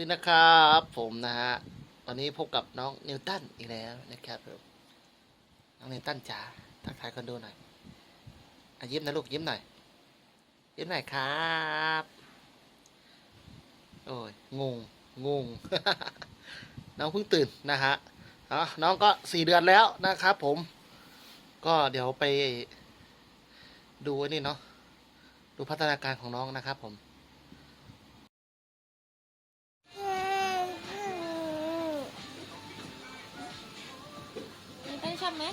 ดีนะครับผมนะฮะตอนนี้พบกับน้องนิวตันอีกแล้วนะครับผมน้องนิวตันจ๋าทักทายคนดูหน่อยอยิ้มนะลูกยิ้มหน่อยยิ้มหน่อยครับโอ้ยงงงงน้องเพิ่งตื่นนะฮะอ๋อน้องก็สี่เดือนแล้วนะครับผม ก็เดี๋ยวไปดูนี่เนาะดูพัฒนาการของน้องนะครับผม ชอบไหม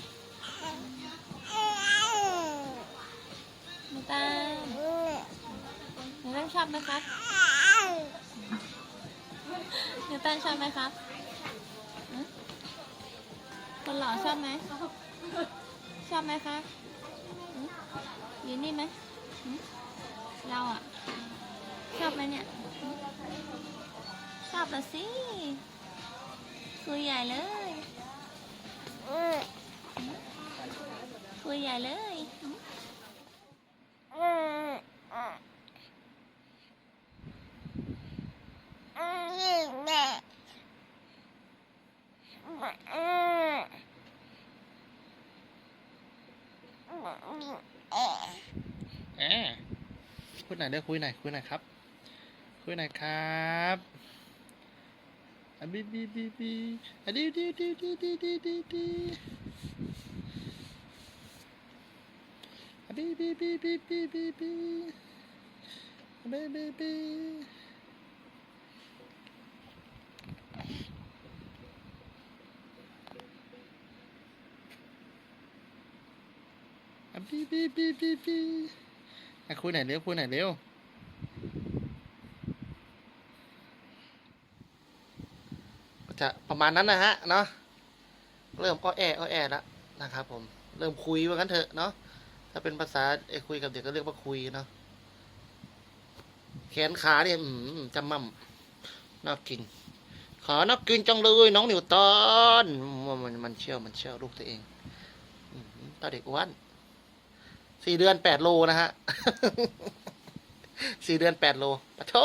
นิวตันนิวตันชอบไหมครับนิวตันชอบไหมครับคนหล่อชอบไหมชอบไหมครับหือยืนนี่ไหมเราอะชอบไหมเนี่ย ชอบละสิคุยใหญ่เลย คุย ใหญ่เลยแหมคุยหน่อยเดี๋ยวคุยหน่อยคุยหน่อยครับ คุยหน่อยครับอะบีบีบีบีอะดิวดิวดิวดิวดิวดิวดิวดิวอะ บีบีบีบีบีบีบีบีบีบีบีบีบีบีบีอะคุยหน่อยเร็วคุยหน่อยเร็วจะประมาณนั้นนะฮะเนาะเริ่มอ้อแออ้อแอแล้วนะครับผมเริ่มคุยว่างั้นเถอะเนาะ ถ้าเป็นภาษาไอ้คุยกับเด็กก็เรียกว่าคุยเนาะแขนขาเนี่ยจำมั่มน่ากินขาน่ากินจังเลยน้องนิวตันมันมันเชี่ยวมันเชี่ยวลูกตัวเองอืมตาเด็กอ้วนสี่เดือนแปดโลนะฮะสี่เดือนแปดโลปะโท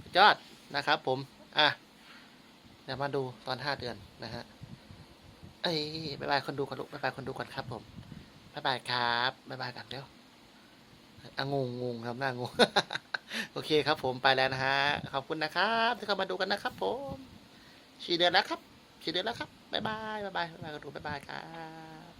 สุดยอดนะครับผม อะ เดี๋ยวมาดูตอนห้าเดือนนะฮะ เอ้ยบายบายคนดูก่อนลูกบายบายคนดูก่อนครับผม บ๊ายบายครับบ๊ายบายกันเดี๋ยวอะงงงงครับหน้างง โอเคครับผมไปแล้วนะฮะ ขอบคุณนะครับที่เข้ามาดูกันนะครับ ผมสี่เดือนแล้วครับสี่เดือนแล้วครับบ๊ายบายบายบายบายบายคนดูบ๊ายบายครับ